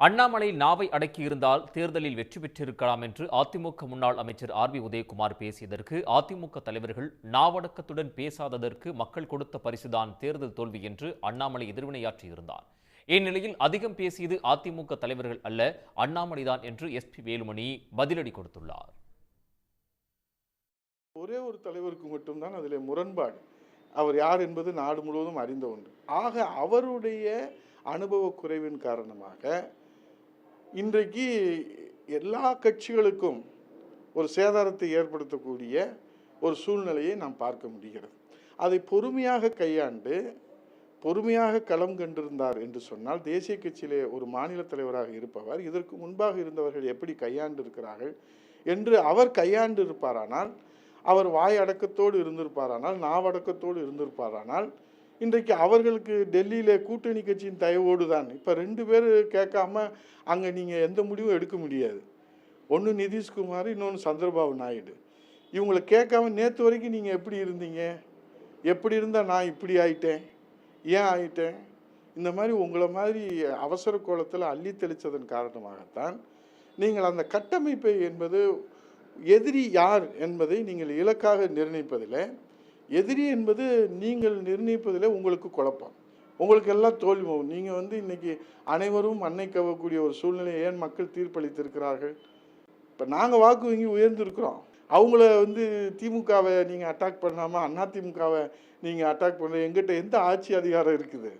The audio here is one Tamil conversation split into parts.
அண்ணாமலை நாவை அடக்கியிருந்தால் தேர்தலில் வெற்றி பெற்றிருக்கலாம் என்று அதிமுக முன்னாள் அமைச்சர் ஆர் பி உதயகுமார் பேசியதற்கு அதிமுக தலைவர்கள் நாவடக்கத்துடன் பேசாததற்கு மக்கள் கொடுத்த பரிசுதான் தேர்தல் தோல்வி என்று அண்ணாமலை எதிர்வினையாற்றியிருந்தார். இந்நிலையில் அதிகம் பேசியது அதிமுக தலைவர்கள் அல்ல அண்ணாமலைதான் என்று எஸ்பி வேலுமணி பதிலடி கொடுத்துள்ளார். ஒரே ஒரு தலைவருக்கு மட்டும்தான் அதில் முரண்பாடு. அவர் யார் என்பது நாடு முழுவதும் அறிந்த ஒன்று. ஆக அவருடைய அனுபவ குறைவின் காரணமாக இன்றைக்கு எல்லா கட்சிகளுக்கும் ஒரு சேதாரத்தை ஏற்படுத்தக்கூடிய ஒரு சூழ்நிலையை நாம் பார்க்க முடிகிறது. அதை பொறுமையாக கையாண்டு பொறுமையாக களம் கண்டிருந்தார் என்று சொன்னால் தேசிய கட்சியிலே ஒரு மாநில தலைவராக இருப்பவர் இதற்கு முன்பாக இருந்தவர்கள் எப்படி கையாண்டு இருக்கிறார்கள் என்று அவர் கையாண்டு இருப்பாரானால் அவர் வாய் அடக்கத்தோடு இருந்திருப்பாரானால் நாவடக்கத்தோடு இருந்திருப்பாரானால் இன்றைக்கு அவர்களுக்கு டெல்லியில் கூட்டணி கட்சியின் தயவோடு தான். இப்போ ரெண்டு பேர் கேட்காம அங்கே நீங்கள் எந்த முடிவும் எடுக்க முடியாது. ஒன்று நிதிஷ்குமார் இன்னொன்று சந்திரபாபு நாயுடு. இவங்களை கேட்காம நேற்று வரைக்கும் நீங்கள் எப்படி இருந்தீங்க? எப்படி இருந்தால் நான் இப்படி ஆயிட்டேன்? ஏன் ஆயிட்டேன்? இந்த மாதிரி உங்களை மாதிரி அவசர கோலத்தில் அள்ளி தெளித்ததன் காரணமாகத்தான் நீங்கள் அந்த கட்டமைப்பை என்பது எதிரி யார் என்பதை நீங்கள் இலக்காக நிர்ணயிப்பதில் எதிரி என்பது நீங்கள் நிர்ணயிப்பதில் உங்களுக்கு குழப்பம். உங்களுக்கு எல்லாம் தோல்வி போகும். நீங்கள் வந்து இன்றைக்கி அனைவரும் மண்ணை கவக்கூடிய ஒரு சூழ்நிலையை ஏன் மக்கள் தீர்ப்பளித்திருக்கிறார்கள்? இப்போ நாங்கள் வாக்கு வங்கி உயர்ந்திருக்கிறோம். அவங்கள வந்து திமுகவை நீங்கள் அட்டாக் பண்ணாமல் அண்ணா திமுகவை நீங்கள் அட்டாக் பண்ண எங்கிட்ட எந்த ஆட்சி அதிகாரம் இருக்குது?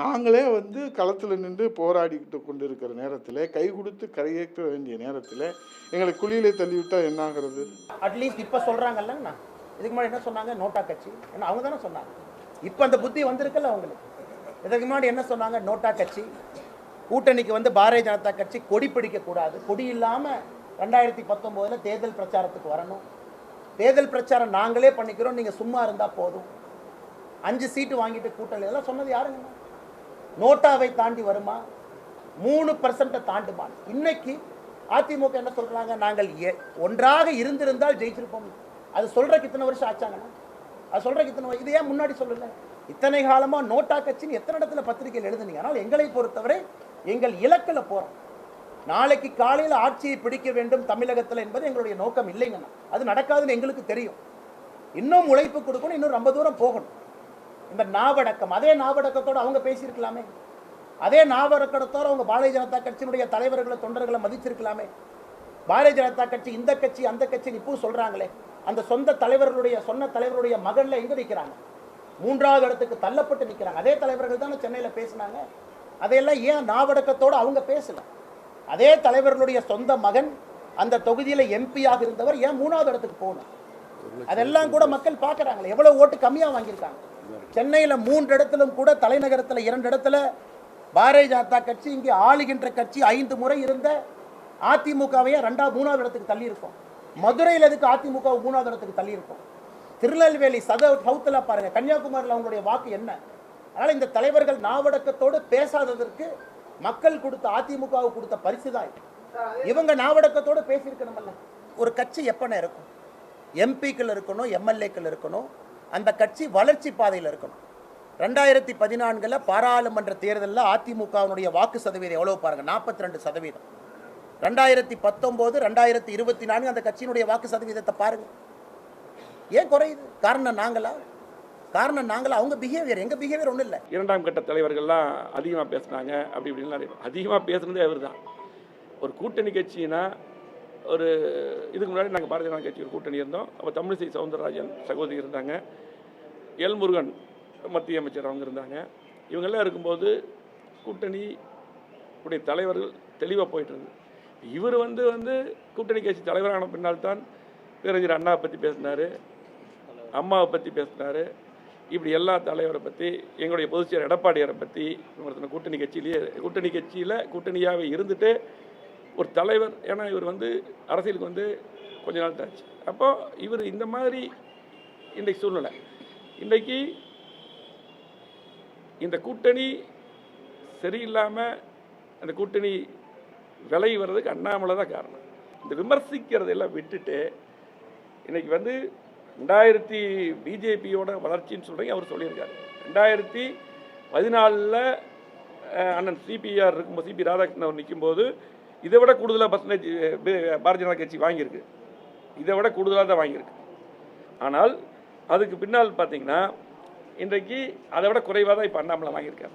நாங்களே வந்து களத்தில் நின்று போராடிக்கிட்டு கொண்டு இருக்கிற நேரத்தில் கை கொடுத்து கரையேற்ற வேண்டிய நேரத்தில் எங்களை குழியிலே தள்ளிவிட்டால் என்னாகிறது? அட்லீஸ்ட் இப்போ சொல்கிறாங்கல்லங்கண்ணா இதுக்கு முன்னாடி என்ன சொன்னாங்க? நோட்டா கட்சி. ஏன்னா அவங்க தானே சொன்னாங்க. இப்போ அந்த புத்தி வந்திருக்குல்ல அவங்களுக்கு. இதுக்கு முன்னாடி என்ன சொன்னாங்க? நோட்டா கட்சி. கூட்டணிக்கு வந்து பாரதிய ஜனதா கட்சி கொடி பிடிக்கக்கூடாது கொடி இல்லாமல் ரெண்டாயிரத்தி பத்தொம்போதில் தேர்தல் பிரச்சாரத்துக்கு வரணும். தேர்தல் பிரச்சாரம் நாங்களே பண்ணிக்கிறோம். நீங்கள் சும்மா இருந்தால் போதும். அஞ்சு சீட்டு வாங்கிட்டு கூட்டணி இதெல்லாம் சொன்னது யாருங்க நோட்டாவை தாண்டி வருமா? மூணு பர்சன்ட்டை தாண்டுமா? இன்னைக்கு அதிமுக என்ன சொல்கிறாங்க நாங்கள் ஒன்றாக இருந்திருந்தால் ஜெயிச்சிருப்போம். அது சொல்றதுக்கு இத்தனை வருஷம் ஆச்சாங்கண்ணா? அது சொல்றதுக்கு இத்தனை இது ஏன் முன்னாடி சொல்லல? இத்தனை காலமா நோட்டா கட்சின்னு எத்தனை இடத்துல பத்திரிகையில் எழுதுனீங்க? ஆனால் எங்களை பொறுத்தவரை எங்கள் இலக்கில் போறோம். நாளைக்கு காலையில் ஆட்சியை பிடிக்க வேண்டும் தமிழகத்தில் என்பது எங்களுடைய நோக்கம் இல்லைங்கண்ணா. அது நடக்காதுன்னு எங்களுக்கு தெரியும். இன்னும் உழைப்பு கொடுக்கணும் இன்னும் ரொம்ப தூரம் போகணும். இந்த நாவடக்கம் அதே நாவடக்கத்தோடு அவங்க பேசியிருக்கலாமே. அதே நாவடக்கத்தோடு அவங்க பாரதிய ஜனதா கட்சியினுடைய தலைவர்களை தொண்டர்களை மதிச்சிருக்கலாமே. பாரதிய ஜனதா கட்சி இந்த கட்சி அந்த கட்சி இப்போ சொல்கிறாங்களே அந்த சொந்த தலைவர்களுடைய சொன்ன தலைவருடைய மகனில் எங்கே நிற்கிறாங்க மூன்றாவது இடத்துக்கு தள்ளப்பட்டு நிற்கிறாங்க அதே தலைவர்கள் தானே சென்னையில் பேசினாங்க. அதையெல்லாம் ஏன் நாவடக்கத்தோடு அவங்க பேசலை? அதே தலைவர்களுடைய சொந்த மகன் அந்த தொகுதியில் எம்பியாக இருந்தவர் ஏன் மூணாவது இடத்துக்கு போகணும் அதெல்லாம் கூட மக்கள் பார்க்குறாங்களே எவ்வளோ ஓட்டு கம்மியாக வாங்கியிருக்காங்க? சென்னையில் மூன்று இடத்திலும் கூட தலைநகரத்தில் இரண்டு இடத்துல பாரதிய ஜனதா கட்சி இங்கே ஆளுகின்ற கட்சி ஐந்து முறை இருந்த அதிமுகவையே ரெண்டாவது மூணாவது இடத்துக்கு தள்ளி இருக்கும் மதுரையில் எதுக்கு அதிமுக மூணாவது இடத்துக்கு தள்ளி இருக்கும் திருநெல்வேலி சத சவுத்தில் பாருங்க கன்னியாகுமரியில் அவங்களுடைய வாக்கு என்ன? அதனால் இந்த தலைவர்கள் நாவடக்கத்தோடு பேசாததற்கு மக்கள் கொடுத்த அதிமுகவுக்கு கொடுத்த பரிசு தான் இவங்க நாவடக்கத்தோடு பேசியிருக்கணுமல்ல. ஒரு கட்சி எப்போ இருக்கும்? எம்பிக்கள் இருக்கணும் எம்எல்ஏக்கள் இருக்கணும் அந்த கட்சி வளர்ச்சி பாதையில் இருக்கணும். ரெண்டாயிரத்தி பதினான்கில் பாராளுமன்ற தேர்தலில் அதிமுகவினுடைய வாக்கு சதவீதம் எவ்வளோ பாருங்க? நாற்பத்தி ரெண்டு சதவீதம். ரெண்டாயிரத்தி பத்தொம்போது ரெண்டாயிரத்தி இருபத்தி நான்கு அந்த கட்சியினுடைய வாக்கு சதவீதத்தை பாருங்கள் ஏன் குறையுது? காரணம் நாங்களா? காரணம் நாங்களா? அவங்க பிஹேவியர் எங்கள் பிஹேவியர் ஒன்றும் இல்லை. இரண்டாம் கட்ட தலைவர்கள்லாம் அதிகமாக பேசுனாங்க அப்படி இப்படின்லாம் அதிகமாக பேசுனதே அவர் தான். ஒரு கூட்டணி கட்சினா ஒரு இதுக்கு முன்னாடி நாங்கள் பாரதிய ஜனதா கட்சி ஒரு கூட்டணி இருந்தோம். அப்போ தமிழிசை சவுந்தரராஜன் சகோதரி இருந்தாங்க. எல் முருகன் மத்திய அமைச்சர் அவங்க இருந்தாங்க. இவங்கெல்லாம் இருக்கும்போது கூட்டணி உடைய தலைவர்கள் தெளிவாக போயிட்டு இருந்தது. இவர் வந்து வந்து கூட்டணி கட்சி தலைவரான பின்னால் தான் பேரறிஞர் அண்ணாவை பற்றி பேசினார் அம்மாவை பற்றி பேசினார் இப்படி எல்லா தலைவரை பற்றி எங்களுடைய பொதுச்செயலர் எடப்பாடியாரை பற்றி விமர்சனம். கூட்டணி கட்சியிலேயே கூட்டணி கட்சியில் கூட்டணியாகவே இருந்துட்டு ஒரு தலைவர் ஏன்னா இவர் வந்து அரசியலுக்கு வந்து கொஞ்ச நாள் தான் ஆச்சு இவர் இந்த மாதிரி இன்றைக்கு சூழ்நிலை. இன்றைக்கு இந்த கூட்டணி சரியில்லாமல் அந்த கூட்டணி விலை வர்றதுக்கு அண்ணாமலை தான் காரணம். இந்த விமர்சிக்கிறதெல்லாம் விட்டுட்டு இன்னைக்கு வந்து ரெண்டாயிரத்தி பிஜேபியோட வளர்ச்சின்னு சொல்கிறீங்க அவர் சொல்லியிருக்காரு. ரெண்டாயிரத்தி பதினாலில் அண்ணன் சிபிஆர் இருக்கும்போது சிபி ராதாகிருஷ்ணன் அவர் நிற்கும்போது இதை விட கூடுதலாக பர்சன்டேஜ் பாரதிய ஜனதா கட்சி வாங்கியிருக்கு. இதை விட கூடுதலாக தான் வாங்கியிருக்கு. ஆனால் அதுக்கு பின்னால் பார்த்தீங்கன்னா இன்றைக்கு அதை விட குறைவாக தான் இப்போ அண்ணாமலை வாங்கியிருக்காரு.